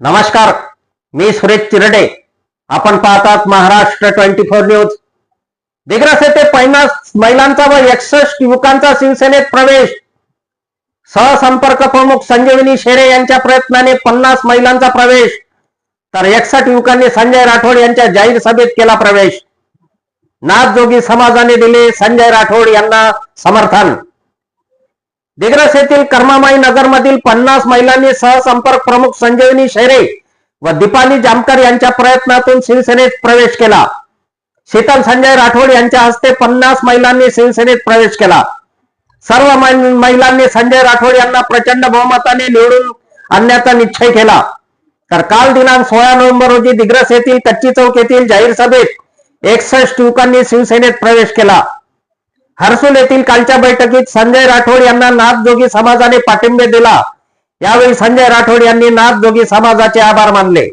नमस्कार मी सुरेश चिरडे. आपण पाहतात Maharashtra twenty four news. Digras येथे पन्नास महिलांचा व एकसष्ट युवकांचा शिवसेनेत प्रवेश. सहसंपर्क प्रमुख संजीवनी शेरे यांच्या प्रयत्नाने पन्नास महिलांचा प्रवेश. तर एकसष्ट युवकांनी संजय राठोड यांच्या जाहीर सभेत केला प्रवेश. नाथजोगी समाजाने दिले संजय राठोड यांना समर्थन. दिग्रस येथील कर्मामाई नगर मधील पन्नास महिलांनी सहसंपर्क प्रमुख संजीवनी शेरे व दीपाली जामकर यांच्या प्रयत्नातून शिवसेनेत प्रवेश केला. शीतल संजय राठोड यांच्या हस्ते पन्नास महिलांनी शिवसेनेत प्रवेश केला. सर्व महिलांनी संजय राठोड यांना प्रचंड बहुमताने निवडून आणण्याचा निश्चय केला. तर काल दिनांक सोळा नोव्हेंबर रोजी दिग्रस येथील कच्ची चौक येथील जाहीर सभेत एकसष्ट युवकांनी शिवसेनेत प्रवेश केला. हर्सुल येथील कालच्या बैठकीत संजय राठोड यांना नाथजोगी समाजाने पाठिंबे दिला. यावेळी संजय राठोड यांनी नाथजोगी समाजाचे आभार मानले.